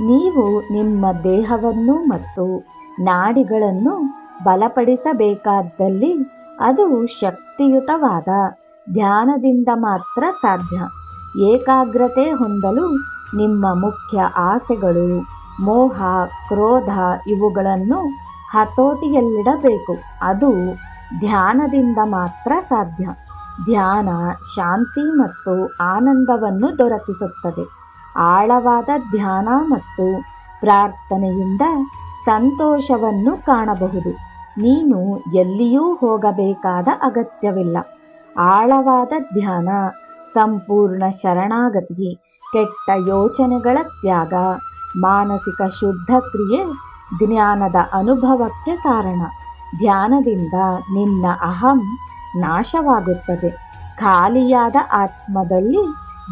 ನೀವು ನಿಮ್ಮ ದೇಹವನ್ನು ಮತ್ತು ನಾಡಿಗಳನ್ನು ಬಲಪಡಿಸಬೇಕಾದಲ್ಲಿ ಅದು ಶಕ್ತಿಯುತವಾದ ಧ್ಯಾನದಿಂದ ಮಾತ್ರ ಸಾಧ್ಯ. ಏಕಾಗ್ರತೆ ಹೊಂದಲು ನಿಮ್ಮ ಮುಖ್ಯ ಆಸೆಗಳು, ಮೋಹ, ಕ್ರೋಧ ಇವುಗಳನ್ನು ಹತೋಟಿಯಲ್ಲಿಡಬೇಕು. ಅದು ಧ್ಯಾನದಿಂದ ಮಾತ್ರ ಸಾಧ್ಯ. ಧ್ಯಾನ ಶಾಂತಿ ಮತ್ತು ಆನಂದವನ್ನು ದೊರಕಿಸುತ್ತದೆ. ಆಳವಾದ ಧ್ಯಾನ ಮತ್ತು ಪ್ರಾರ್ಥನೆಯಿಂದ ಸಂತೋಷವನ್ನು ಕಾಣಬಹುದು. ನೀನು ಎಲ್ಲಿಯೂ ಹೋಗಬೇಕಾದ ಅಗತ್ಯವಿಲ್ಲ. ಆಳವಾದ ಧ್ಯಾನ, ಸಂಪೂರ್ಣ ಶರಣಾಗತಿ, ಕೆಟ್ಟ ಯೋಚನೆಗಳ ತ್ಯಾಗ, ಮಾನಸಿಕ ಶುದ್ಧ ಕ್ರಿಯೆ ಜ್ಞಾನದ ಅನುಭವಕ್ಕೆ ಕಾರಣ. ಧ್ಯಾನದಿಂದ ನಿನ್ನ ಅಹಂ ನಾಶವಾಗುತ್ತದೆ. ಖಾಲಿಯಾದ ಆತ್ಮದಲ್ಲಿ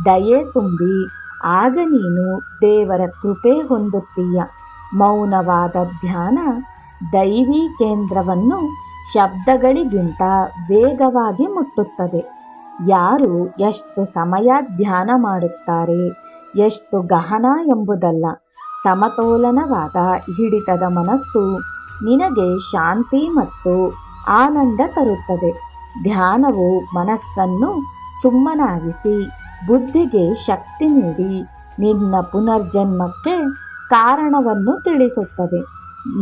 ದಯೆ ತುಂಬಿ ಆಗ ನೀನು ದೇವರ ಕೃಪೆ ಹೊಂದುತ್ತೀಯ. ಮೌನವಾದ ಧ್ಯಾನ ದೈವಿ ಕೇಂದ್ರವನ್ನು ಶಬ್ದಗಳಿಗಿಂತ ವೇಗವಾಗಿ ಮುಟ್ಟುತ್ತದೆ. ಯಾರು ಎಷ್ಟು ಸಮಯ ಧ್ಯಾನ ಮಾಡುತ್ತಾರೆ, ಎಷ್ಟು ಗಹನ ಎಂಬುದಲ್ಲ. ಸಮತೋಲನವಾದ ಹಿಡಿತದ ಮನಸ್ಸು ನಿನಗೆ ಶಾಂತಿ ಮತ್ತು ಆನಂದ ತರುತ್ತದೆ. ಧ್ಯಾನವು ಮನಸ್ಸನ್ನು ಸುಮ್ಮನಾಗಿಸಿ ಬುದ್ಧಿಗೆ ಶಕ್ತಿ ನೀಡಿ ನಿನ್ನ ಪುನರ್ಜನ್ಮಕ್ಕೆ ಕಾರಣವನ್ನು ತಿಳಿಸುತ್ತದೆ.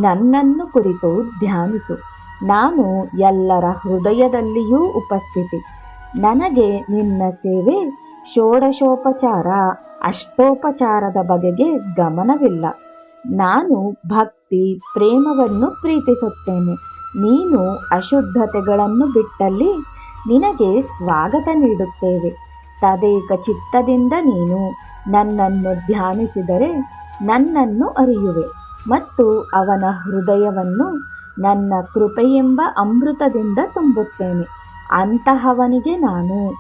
ನನ್ನನ್ನು ಕುರಿತು ಧ್ಯಾನಿಸು. ನಾನು ಎಲ್ಲರ ಹೃದಯದಲ್ಲಿಯೂ ಉಪಸ್ಥಿತಿ. ನನಗೆ ನಿನ್ನ ಸೇವೆ ಷೋಡಶೋಪಚಾರ, ಅಷ್ಟೋಪಚಾರದ ಬಗೆಗೆ ಗಮನವಿಲ್ಲ. ನಾನು ಭಕ್ತಿ, ಪ್ರೇಮವನ್ನು ಪ್ರೀತಿಸುತ್ತೇನೆ. ನೀನು ಅಶುದ್ಧತೆಗಳನ್ನು ಬಿಟ್ಟಲ್ಲಿ ನಿನಗೆ ಸ್ವಾಗತ ನೀಡುತ್ತೇವೆ. ತದೇಕ ಚಿತ್ತದಿಂದ ನೀನು ನನ್ನನ್ನು ಧ್ಯಾನಿಸಿದರೆ ನನ್ನನ್ನು ಅರಿಯುವೆ ಮತ್ತು ಅವನ ಹೃದಯವನ್ನು ನನ್ನ ಕೃಪೆಯೆಂಬ ಅಮೃತದಿಂದ ತುಂಬುತ್ತೇನೆ. ಅಂತಹವನಿಗೆ ನಾನು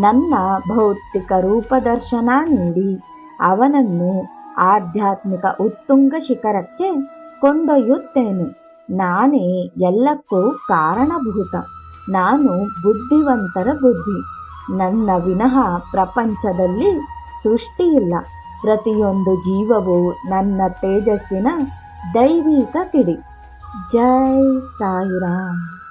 ನನ್ನ ಭೌತಿಕ ರೂಪದರ್ಶನ ನೀಡಿ ಅವನನ್ನು ಆಧ್ಯಾತ್ಮಿಕ ಉತ್ತುಂಗ ಶಿಖರಕ್ಕೆ ಕೊಂಡೊಯ್ಯುತ್ತೇನೆ. ನಾನೇ ಎಲ್ಲಕ್ಕೂ ಕಾರಣಭೂತ. ನಾನು ಬುದ್ಧಿವಂತರ ಬುದ್ಧಿ. ನನ್ನ ವಿನಃ ಪ್ರಪಂಚದಲ್ಲಿ ಸೃಷ್ಟಿಯಿಲ್ಲ. ಪ್ರತಿಯೊಂದು ಜೀವವು ನನ್ನ ತೇಜಸ್ಸಿನ ದೈವಿಕ ಕಿಡಿ ಜೈ ಸಾಯಿರಾಮ್.